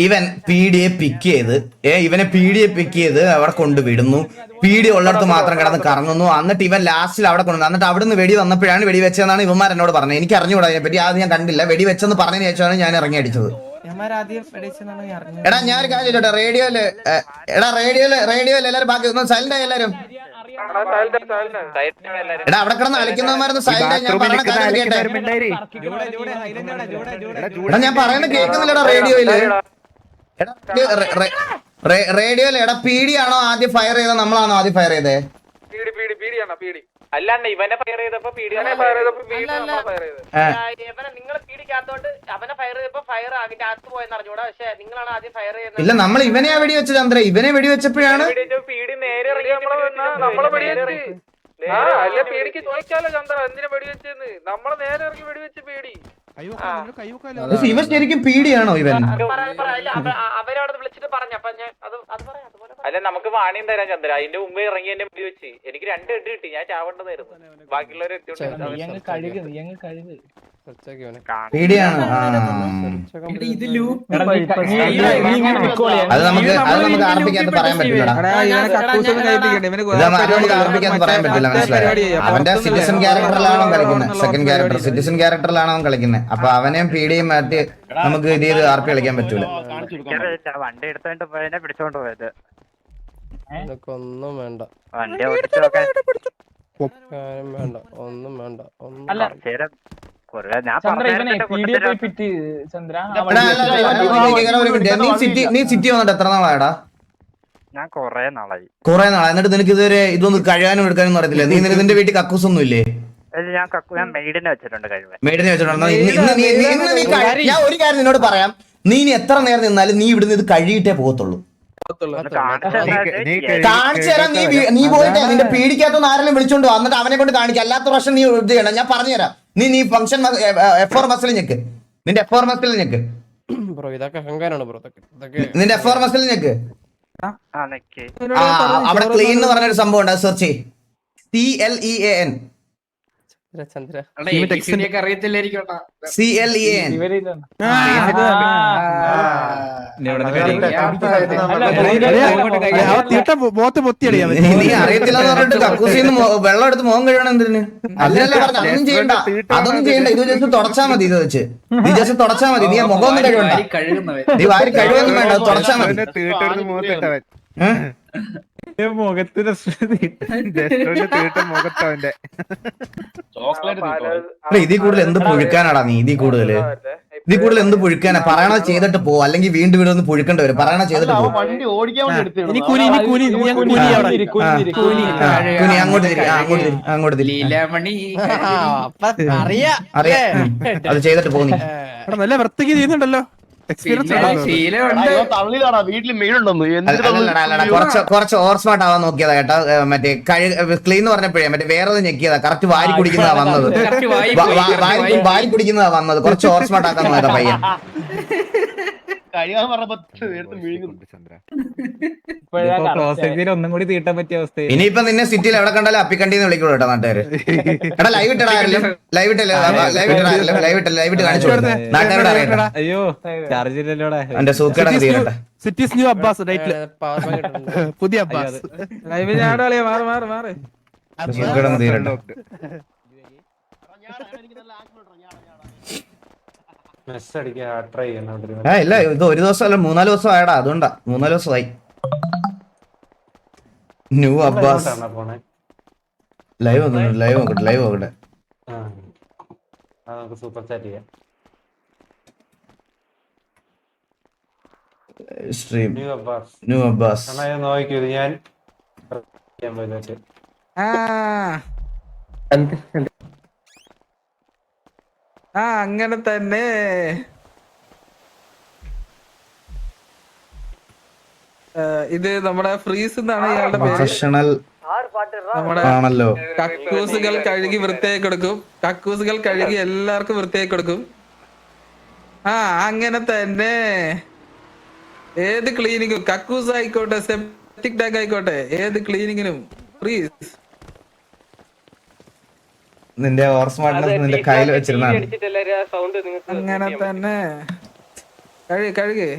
ഇവൻ പി എ പിക്ക് ചെയ്ത് ഏ ഇവനെ പി എ പിക്ക് ചെയ്ത് അവിടെ കൊണ്ട് വിടുന്നു. പി ഡി ഉള്ളിടത്ത് മാത്രം കിടന്ന് കറങ്ങുന്നു. എന്നിട്ട് ഇവൻ ലാസ്റ്റിൽ അവിടെ കൊണ്ടു എന്നിട്ട് അവിടുന്ന് വെടി വന്നപ്പോഴാണ് വെടി വെച്ചതെന്നാണ് ഇവന്മാർ എന്നോട് പറഞ്ഞത്. എനിക്ക് അറിഞ്ഞുകൂടാ അതിനെ പറ്റി അത് ഞാൻ കണ്ടില്ല. വെടി വെച്ചെന്ന് പറഞ്ഞതിന് ശേഷമാണ് ഞാൻ ഇറങ്ങി അടിച്ചത്. എടാ ഞാൻ ഒരു കാര്യം റേഡിയോയിൽ എടാ റേഡിയോയിൽ റേഡിയോയിൽ എല്ലാരും ബാക്കി ഒന്നും സൈലന്റ് ആയി എല്ലാരും. എടാ അവിടെ കിടന്ന് അലക്കുന്നവന്മാരൊന്ന് സൈലന്റ് ഞാൻ പറയുന്ന കാര്യം കേട്ടെ? എടാ ഞാൻ പറയുന്നത് കേൾക്കുന്നില്ലടാ റേഡിയോയിൽ? റേഡിയോയിൽ എടാ പീഡിയാണോ ആണോ ആദ്യം ഫയർ ചെയ്തത്? നമ്മളാണോ ആദ്യം ഫയർ ചെയ്തേ പീടി പീടി പീടിയാണോ പീടി അല്ലാണ്ട് ഇവനെ ഫയർ ചെയ്തപ്പോ പീഡിയാണ് ഫയർ ചെയ്തപ്പോ ഇവനെ നിങ്ങൾ പീഡിക്കകത്തോണ്ട് അവനെ ഫയർ ചെയ്തപ്പോ ഫയർ അതിന്റെ അകത്ത് പോയെന്ന് അറിഞ്ഞൂടാ. പക്ഷെ നിങ്ങളാണ് ആദ്യം ഫയർ ചെയ്യുന്നത്. ഇല്ല നമ്മൾ ഇവനെയാ വെടി വെച്ചത് അന്തര ഇവനെ വെടി വെച്ചപ്പോഴാണ് പീഡി നേരെ ഇറങ്ങി. അല്ല പീടിക്ക് ചോദിക്കാലോ ചന്ദ്ര. എന്തിനാ വെടിവെച്ചെന്ന് നമ്മളെ നേരെ ഇറങ്ങി വെടിവെച്ച് പേടി ഇവൻ ശരിക്കും പി ഡി ആണോ ഇവൻ അവരവിടെ വിളിച്ചിട്ട് പറഞ്ഞു അപ്പൊ ഞാൻ അത് അത് പറയാം അതുപോലെ അല്ല നമുക്ക് വാണിയും തരാം ചന്ദ്ര. അതിന്റെ മുമ്പേ ഇറങ്ങി എന്നെ വെച്ച്. എനിക്ക് രണ്ട് ഹെഡ് കിട്ടി ഞാൻ ചാവേണ്ടതായിരുന്നു. ബാക്കിയുള്ളവരെ ആ. അത് നമുക്ക് അത് നമുക്ക് ആർപ്പിക്കാത്ത പറയാൻ ആർപ്പിക്കാത്ത പറയാൻ പറ്റില്ല. മനസ്സിലായോ? അവന്റെ സിറ്റിസൺ ക്യാരക്ടറിലാണോ കളിക്കുന്നത് സെക്കൻഡ് ക്യാരക്ടർ സിറ്റിസൺ ക്യാരക്ടറിലാണോ അവൻ കളിക്കുന്നത് അപ്പൊ അവനെയും പീഡിയും മാറ്റി നമുക്ക് ഇത് ചെയ്ത് ആർപ്പി കളിക്കാൻ പറ്റൂല. വണ്ടി എടുത്തോണ്ട് പോയതിനെ പിടിച്ചോണ്ട് പോയത്. ഒന്നും വേണ്ട. വണ്ടി ഓടിച്ചു വേണ്ട. ഒന്നും വേണ്ട. ഒന്നും നീ സിറ്റി നീ സിറ്റി വന്നിട്ട് എത്ര നാളായടാ? ഞാൻ കൊറേ നാളായി. കുറെ നാളായി. എന്നിട്ട് നിനക്ക് ഇതുവരെ ഇതൊന്നും കഴിയാനും എടുക്കാനും അറിയത്തില്ല? നീ നിന്റെ വീട്ടിൽ കക്കൂസ് ഒന്നും ഇല്ലേ ഞാൻ കക്കു ഞാൻ മെയ്ഡിനെ വെച്ചിട്ടുണ്ട് കഴിവ് മേടിനെ വെച്ചിട്ടുണ്ടോ? ഞാൻ ഒരു കാര്യം നിന്നോട് പറയാം. നീ ഇനി എത്ര നേരം നിന്നാലും നീ ഇവിടുന്ന് ഇത് കഴുകിയിട്ടേ പോകത്തുള്ളൂ. കാണിച്ചു തരാം. നീ നീ പോയിട്ട്. നിന്റെ പേടിക്കാത്ത ആരെങ്കിലും വിളിച്ചോണ്ട് വന്നിട്ട് എന്നിട്ട് അവനെ കൊണ്ട് കാണിക്കാം. അല്ലാത്ത പ്രശ്നം നീ ഇത് ചെയ്യണം ഞാൻ പറഞ്ഞുതരാം. നീ നീ ഫംഗ്ഷൻ എഫ് ഓർ മസിൽ ഞെക്ക്. നിന്റെ എഫ് ഓർ മസിൽ ഞെക്ക്. ബ്രോ ഇതൊക്കെ അഹങ്കാരാണ് ബ്രോ ഇതൊക്കെ ഇതൊക്കെ. നിന്റെ എഫ് ഓർ മസിൽ ഞെക്ക്. ആ നിക്ക് ആ അവിടെ ക്ലീൻ എന്ന് പറഞ്ഞൊരു സംഭവം ഉണ്ട് സെർച്ച് ചെയ് C L E A N പൊത്തിയടിയാ നീ അറിയത്തില്ല കക്കൂസിന്ന് വെള്ളം എടുത്ത് മുഖം കഴിയണം എന്തിന് അതിനല്ല പറഞ്ഞ അതൊന്നും ചെയ്യണ്ട അതൊന്നും ചെയ്യണ്ട ഇത് ജസ്റ്റ് തുടച്ചാ മതി ഇത് വെച്ച് നീ ജസ്റ്റ് തുടച്ചാ മതി നീ മുഖം ഒന്നും കഴുകണ്ട നീ വാരി കഴിവൊന്നും വേണ്ട തുടച്ചാ മതി മുഖത്തിന് മുഖത്തവന്റെ ഇതിൽ കൂടുതൽ എന്ത് പുഴുക്കാനാടാ നീ? ഇതിൽ കൂടുതൽ ഇതിൽ കൂടുതൽ എന്ത് പുഴുക്കാനാ? പറയണ ചെയ്തിട്ട് പോ. അല്ലെങ്കിൽ വീണ്ടും വീണ്ടും പുഴുക്കേണ്ടി വരും. പറയണ ചെയ്തിട്ട് പോ. കുനി അങ്ങോട്ട് തിരി അങ്ങോട്ട് തിരി അങ്ങോട്ട് തിരി. അറിയാ. അത് ചെയ്തിട്ട് പോ നീ. നല്ല വൃത്തിക്ക് ചെയ്യുന്നുണ്ടല്ലോ. തള്ളിയതാടാ വീട്ടിൽ മെയിലുണ്ടെന്ന് കുറച്ച് കുറച്ച് ഓവർ സ്മാർട്ട് ആവാൻ നോക്കിയതാ കേട്ടോ. മറ്റേ കഴി ക്ലീൻ എന്ന് പറഞ്ഞപ്പോഴേ മറ്റേ വേറെ ഒന്ന് ഞെക്കിയതാ കറക്റ്റ് വാരി കുടിക്കുന്നതാ വന്നത്. വാരി വാരി കുടിക്കുന്നതാ വന്നത്. കുറച്ച് ഓവർ സ്മാർട്ട് ആക്കാൻ പയ്യൻ. [LAUGHS] കഴിയാൻ പറഞ്ഞപ്പോ ഒന്നും കൂടി തീട്ടാൻ പറ്റിയ അവസ്ഥ ഇനിയിപ്പൊ നിന്നെ സിറ്റിയിൽ എവിടെ കണ്ടാലും അപ്പിക്കണ്ടിന്ന് വിളിക്കുള്ളൂ കേട്ടോ നാട്ടുകാര്. എടാ ലൈവ് ഇട്ടാലും ലൈവ് ഇട്ടല്ലേ? ലൈവ് ഇട്ടടാ ലൈവ് ഇട്ടല്ലേ? ലൈവ് ഇട്ട് കാണിച്ചു കൊടുത്തേ നാട്ടുകാരോട് അറിയട്ടെ അയ്യോ ചാർജ് ഇല്ലല്ലോടെ എന്റെ സൂക്കേടാ തീരട്ടെ. Cities new Abbas right power bank ഇട്ടിട്ടുണ്ട് പുതിയ അബ്ബാസ് മാറി മാറി മാറി. സൂക്കേട തീരട്ടെ. ആ ഇല്ല ഇത് ഒരു ദിവസം അല്ല മൂന്നാൽ ദിവസം ആയടാ അതുകൊണ്ടാ മൂന്നാൽ ദിവസമായി. ന്യൂ അബ്ബാസ്. ലൈവ് വന്നു ലൈവ് നോക്കട്ടെ ലൈവ് നോക്കട്ടെ. സൂപ്പർ ചാറ്റ് ചെയ്യാം. Stream new Abbas. New Abbas. നോക്കിയത് ഞാൻ ചെയ്യാൻ പോയിട്ട് ആ അങ്ങനെ തന്നെ. ഇത് നമ്മുടെ ഫ്രീസ് എന്നാണ് ഇയാളുടെ പേര്. പ്രൊഫഷണൽ നമ്മുടെ ആണല്ലോ. കക്കൂസുകൾ കഴുകി വൃത്തിയാക്കി കൊടുക്കും. കക്കൂസുകൾ കഴുകി എല്ലാവർക്കും വൃത്തിയാക്കി കൊടുക്കും. ആ അങ്ങനെ തന്നെ. ഏത് ക്ലീനിങ്ങും കക്കൂസ് ആയിക്കോട്ടെ സെപ്റ്റിക് ടാങ്ക് ആയിക്കോട്ടെ ഏത് ക്ലീനിങ്ങിനും പ്ലീസ് നിന്റെ സ്മാർട്ട്നെസ് നിന്റെ കയ്യിൽ വെച്ചിരുന്നാണ് സൗണ്ട് അങ്ങനെ തന്നെ. കഴുകി കഴുകി.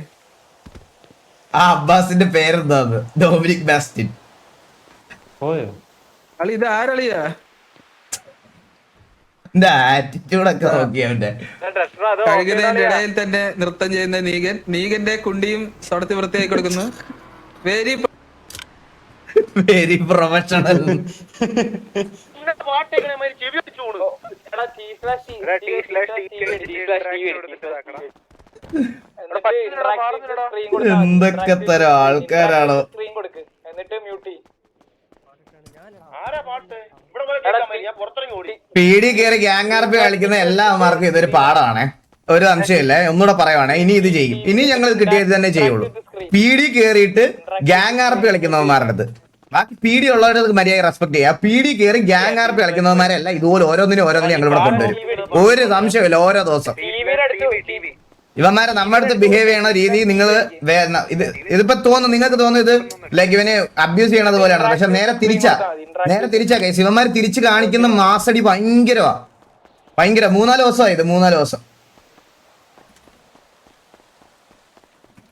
ആ അബ്ബാസിന്റെ പേരെന്താന്ന് ഡോമിനിക് ബാസ്റ്റിൻ പോയോ? അളി ഇത് ആരളിയാ? നോക്കി അവന്റെ. കഴുകുന്നതിന്റെ ഇടയിൽ തന്നെ നൃത്തം ചെയ്യുന്ന നീകൻ. നീകന്റെ കുണ്ടിയും സ്വടത്തി വൃത്തിയാക്കി കൊടുക്കുന്നു. വെരി വെരി പ്രൊഫഷണൽ എന്തൊക്കെ തര ആൾക്കാരാണോ? പേടി കൊടുക്ക്. എന്നിട്ട് മ്യൂട്ട് പീടി കയറി ഗ്യാങ് ആർപ്പി പി കളിക്കുന്ന എല്ലാ അമ്മമാർക്കും ഇതൊരു പാടാണ്. ഒരു സംശയമില്ല ഒന്നുകൂടെ പറയുവാണെ. ഇനി ഇത് ചെയ്യും. ഇനി ഞങ്ങൾ കിട്ടിയത് തന്നെ ചെയ്യുള്ളൂ. പീടി കയറിയിട്ട് ഗ്യാങ് ആർപ്പി പി കളിക്കുന്നവന്മാരുടെ അടുത്ത്. ബാക്കി പീടി ഉള്ളവരുടെ മര്യാദ റെസ്പെക്ട് ചെയ്യുക ഡി കയറി ഗ്യാങ് ആർ പി കളിക്കുന്നവന്മാരല്ല ഇതുപോലെ ഓരോന്നിനും ഓരോന്നിനും ഞങ്ങൾ ഇവിടെ കൊണ്ടുവരും. ഒരു സംശയമില്ല ഓരോ ദിവസം. ഇവന്മാരെ നമ്മുടെ അടുത്ത് ബിഹേവ് ചെയ്യണ രീതി നിങ്ങൾ ഇത് ഇതിപ്പോ തോന്നുന്നു നിങ്ങൾക്ക് തോന്നുന്നു ഇത് ലൈക്ക് ഇവനെ അബ്യൂസ് ചെയ്യണത് പോലെയാണ്. പക്ഷെ നേരെ തിരിച്ചാ നേരെ തിരിച്ചാ കേസ് ഇവന്മാര് തിരിച്ചു കാണിക്കുന്ന മാസടി ഭയങ്കരമാ ഭയങ്കര മൂന്നാൽ ദിവസമായി ഇത് മൂന്നാൽ ദിവസം.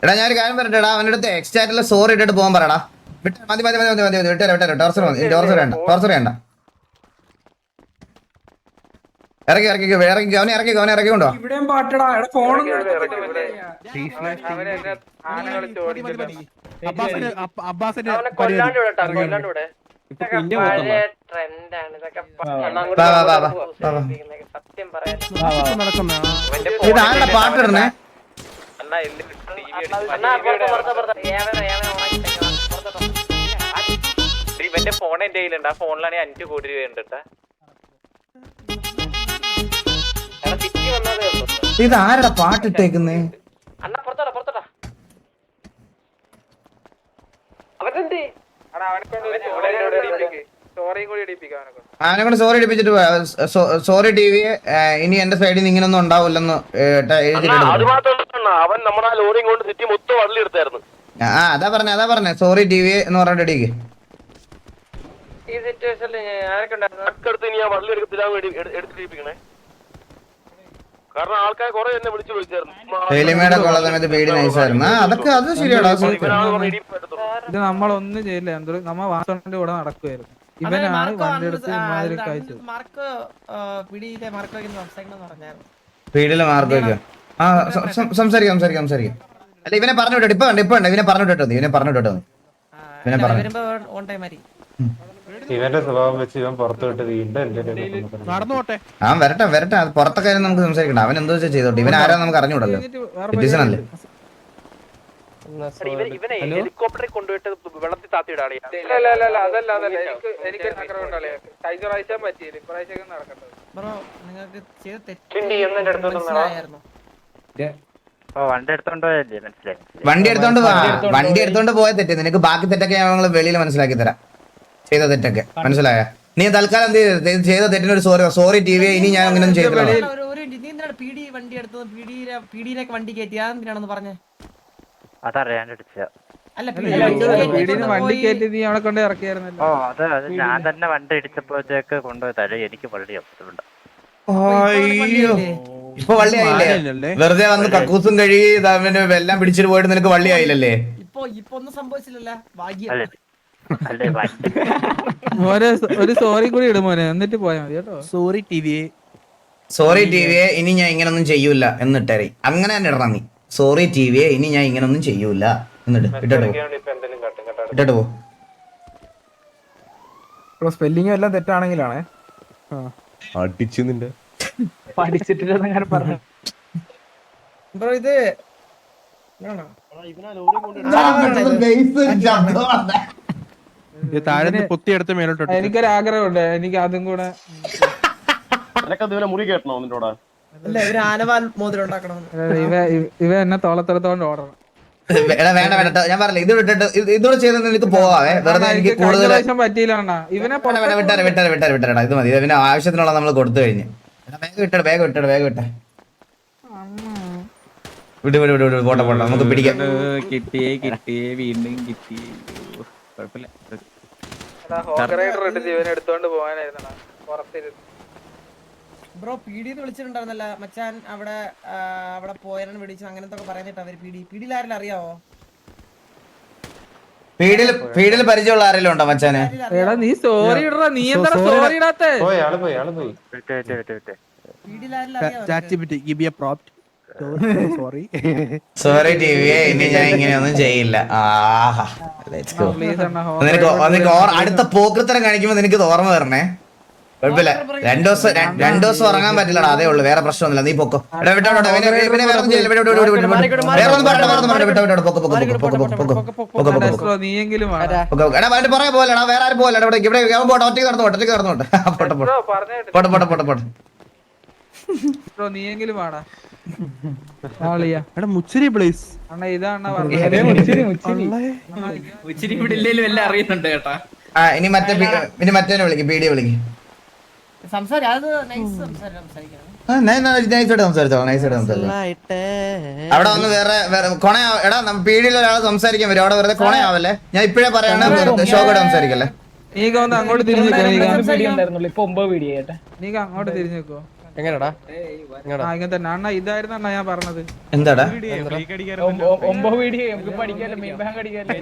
എടാ ഞാൻ ഒരു കാര്യം പറയട്ടെടാ അവന്റെ അടുത്ത് എക്സ്റ്റാറ്റിലെ സോറി ഇട്ടിട്ട് പോകാൻ പറയടാ. മതി മതി മതി മതി മതി വിട്ടാലോ വിട്ടാലോ ടോർച്ചർ മതി. ടോർച്ചർ വേണ്ട. ടോർച്ചർ വേണ്ട. ഇറക്കി ഇറക്കി ഇറക്കി അവനെ ഇറക്കി അവനെ ഇറക്കി കൊണ്ടോ ഇവിടെയും പാട്ടടാ. എടാ പാട്ടിടണേ അണ്ണാ ഇവന്റെ ഫോൺ എന്റെ കയ്യിലുണ്ട്. ആ ഫോണിലാണെങ്കിൽ അഞ്ചു കോടി രൂപ ഉണ്ട് ഇത് ആരുടെ പാട്ടിട്ടേക്കുന്നേ അണ്ണാ പുറത്തോടാ പുറത്തോടാ. സോറി അടിപ്പിച്ചിട്ട് സോറി ടി വി ഇനി എന്റെ സൈഡിൽ നിന്ന് ഇങ്ങനൊന്നും ഉണ്ടാവില്ലെന്ന് അവൻ നമ്മുടെ ലോറിയും കൊണ്ട് സിറ്റി മൊത്തം വള്ളി എടുത്തായിരുന്നു ആ അതാ പറഞ്ഞ അതാ പറഞ്ഞ. സോറി ടി വി എന്ന് പറഞ്ഞിട്ട് അടിക്ക് ഈ സിറ്റുവേഷനിൽ ആരൊക്കെ ഉണ്ടായിരുന്നു? ഇനി ഞാൻ വള്ളി എടുക്കത്തില്ല വേണ്ടി എടുത്തിരിപ്പിക്കണേ. കാരണം ആൾക്കാർ കുറെ എന്നെ വിളിച്ചു വിളിച്ചായിരുന്നു. എലിമയുടെ ഒക്കെ പേടി നൈസായിരുന്നു. ആ അതൊക്കെ അത് ശരിയാടാ. ഇത് നമ്മളൊന്നും ചെയ്യില്ല. നമ്മ വാസോണിന്റെ കൂടെ നടക്കുവായിരുന്നു. ഇവനാണ് വണ്ടി എടുത്ത് ഇമാതിരി കഴിച്ചത് പീഡിയിലെ മാർക്ക് ആ സംസാരിക്കാം സംസാരിക്കാം സംസാരിക്കാം. അല്ല ഇവനെ പറഞ്ഞു വിട്ടോ ഇപ്പൊ ഉണ്ട് ഇപ്പൊ ഉണ്ട് ഇവനെ പറഞ്ഞു വിട്ടോ ഇവനെ പറഞ്ഞു വിട്ടോ ഇവനെ പറഞ്ഞു ഇവന്റെ സ്വഭാവം വെച്ച് ഇവൻ പുറത്തു വിട്ട് വീണ്ടും എന്റെ നടന്നു പോട്ടെ ആ വരട്ടെ വരട്ടെ. അത് പുറത്തൊക്കെ നമുക്ക് സംസാരിക്കണ്ട. അവൻ എന്തോ വെച്ചാൽ ചെയ്തോട്ടെ. ഇവൻ ആരാ നമുക്ക് അറിഞ്ഞൂടല്ലോ ഇവനെ ഹെലികോപ്റ്ററിൽ കൊണ്ടുപോയിട്ട് വെള്ളത്തിൽ താത്തിയിടാണ് ഇല്ല ഇല്ല ഇല്ല ഇല്ല, അതല്ല അതല്ല. എനിക്ക് എനിക്ക് ആഗ്രഹം ഉണ്ടല്ലേ കഴിഞ്ഞ പ്രാവശ്യം പറ്റിയില്ല ഇപ്രാവശ്യം നടക്കണ്ടത്. ബ്രോ നിങ്ങൾക്ക് ചെയ്ത തെറ്റ് മനസ്സിലായിരുന്നു വണ്ടി എടുത്തോണ്ടല്ലേ മനസ്സിലായി വണ്ടി എടുത്തോണ്ട് വാ. വണ്ടി എടുത്തോണ്ട് പോയ. തെറ്റി. നിനക്ക് ബാക്കി തെറ്റൊക്കെ ഞങ്ങൾ വെളിയിൽ മനസ്സിലാക്കി തരാം. ചെയ്ത തെറ്റൊക്കെ. മനസ്സിലായ? നീ തൽക്കാലം ചെയ്ത തെറ്റിനൊരു സോറി സോറി ടി വി ഇനി ഞാൻ അങ്ങനെ ചെയ്തില്ല ഞാൻ തന്നെ വണ്ടി തല എനിക്ക് വള്ളി വെറുതെ വന്ന് കക്കൂസും കഴുകി എല്ലാം പിടിച്ചിട്ട് പോയിട്ട് നിനക്ക് വള്ളിയായില്ലേ ഇപ്പൊ ഇപ്പൊ ഒന്നും സംഭവിച്ചില്ലല്ലോ. ഭാഗ്യം. മോനെ ഒരു സോറി കൂടി ഇടും മോനെ എന്നിട്ട് പോയാ മതി കേട്ടോ. Sorry T V sorry T വിയെ ഇനി ഞാൻ ഇങ്ങനൊന്നും ചെയ്യൂല എന്നിട്ടേ അങ്ങനെ തന്നെ ഇടണം നീ. സോറി ടി വിയെ ഇനി ഞാൻ ഇങ്ങനൊന്നും ചെയ്യൂല എന്നിട്ട് ഇട്ടോ ഇട്ടോ പോ. സ്പെല്ലിങ്ങും എല്ലാം തെറ്റാണെങ്കിലാണേ. അടിച്ചു നിന്റെ. ബ്രോ ഇത്. താഴെ പൊത്തിയെടുത്ത് മേലോട്ട് എനിക്കൊരു ആഗ്രഹമുണ്ട്. എനിക്ക് അതും കൂടെ മുറി കേട്ടണോ നിന്നോടാ ഇവ എന്നെ തോളത്തെടുത്തോണ്ട് ഓടണം. എടാ വേണ്ട വേണ്ട. ഞാൻ പറഞ്ഞില്ല ഇത് വിട്ടിട്ട് ഇത് ഇതൂടെ ചെയ്ത് നിനക്ക് പോവാവേ വെറുതെ എനിക്ക് കൂടുതൽ ഇവനെ വിട്ടാരെ വിട്ടാരെ വിട്ടാരെ വിട്ടാരെടാ ഇത് മതി. പിന്നെ ആവശ്യത്തിനുള്ള നമ്മൾ കൊടുത്തു കഴിഞ്ഞു. ബാഗ് വേഗം ബാഗ് വേഗം ബാഗ് വേഗം വിട്ടെ. വിട് വിട് വിട് വിട് പോട്ടെ പോട്ടെ നമുക്ക് പിടിക്കാം. കിട്ടിയേ കിട്ടിയേ വീണ്ടും കിട്ടിയേ. കുഴപ്പമില്ല. എടുത്തോണ്ട് പോകാനായിരുന്നു പുറത്തിരുന്ന്. ബ്രോ പി ഡിന്ന് വിളിച്ചിട്ടുണ്ടായിരുന്നല്ല മച്ചാൻ അവിടെ അവിടെ പോയാലും വിളിച്ചു അങ്ങനത്തെ ഒക്കെ പറയുന്നിട്ട് അവർ പി ഡി പി ഡിയിൽ ആരെങ്കിലും അറിയാവോ പരിചയമുള്ള ആരെങ്കിലും ഉണ്ടോ മച്ചാനെ? എടാ നീ സോറി ഇടടാ നീ എന്താ സോറി ഇടാത്തെ? പോയി ആൾ പോയി ആൾ പോയി. പി ഡിയിൽ ആരെങ്കിലും അറിയാവോ ChatGPT give a prompt sorry sorry T V ഇനി ഞാൻ ഇങ്ങനെയൊന്നും ചെയ്യില്ല. അടുത്ത പോക്കൃത്തരം കാണിക്കുമ്പോ നിനക്ക് ഓർമ്മ വരണേ. കുഴപ്പമില്ല. രണ്ടു ദിവസം രണ്ടു ദിവസം ഉറങ്ങാൻ പറ്റില്ലടാ. അതേ ഉള്ളൂ. വേറെ പ്രശ്നമൊന്നുമില്ല. നീ പൊക്കോ. വേറെ ഒന്നും പറയാ പോലെടാ വേറെ ആരും പോലെ ഇവിടെ ഇവിടെ പോട്ടെ. ഒറ്റയ്ക്ക് നടന്നു പോട്ടെ ഒറ്റയ്ക്ക് നടന്നു. പോട്ടെ പോട്ടെ. പോട്ടെ പോട്ടെ പോട്ടെ പോട്ടെ. നീയെങ്കിലും വാടാ. ആളിയാ. എടാ മുച്ചിരി പ്ലീസ് അണ്ണ ഉച്ചിരി ഇവിടെ ഇല്ലേലും എല്ലാം അറിയുന്നുണ്ട് കേട്ടാ. ആ ഇനി മറ്റേ ഇനി മറ്റേ വിളിക്കും പീഡിയെ വിളിക്കും. സംസാരി അത് നൈസ് സംസാരം സംസാരിക്കണം. അവിടെ വന്ന് വേറെ വേറെ കൊണ എടാ ഒരാൾ സംസാരിക്കാൻ വരും. അവിടെ വെറുതെ കൊണയാവല്ലേ ഞാൻ ഇപ്പഴേ പറയണ വെറുതെ ഷോക്കോടെ സംസാരിക്കല്ലേ? നീ അങ്ങോട്ട് തിരിഞ്ഞു. നീക്ക അങ്ങോട്ട് തിരിഞ്ഞു നിക്കോ. എങ്ങനെടാ? ആ ഇങ്ങനെ തന്നെ. അണ്ണാ ഇതായിരുന്നു അണ്ണാ ഞാൻ പറഞ്ഞത്. എന്താടാ? ഒമ്പത് വീഡിയോ നമുക്ക് പഠിക്കാല്ലോ മീൻ ബാങ്ക് അടിക്കാല്ലോ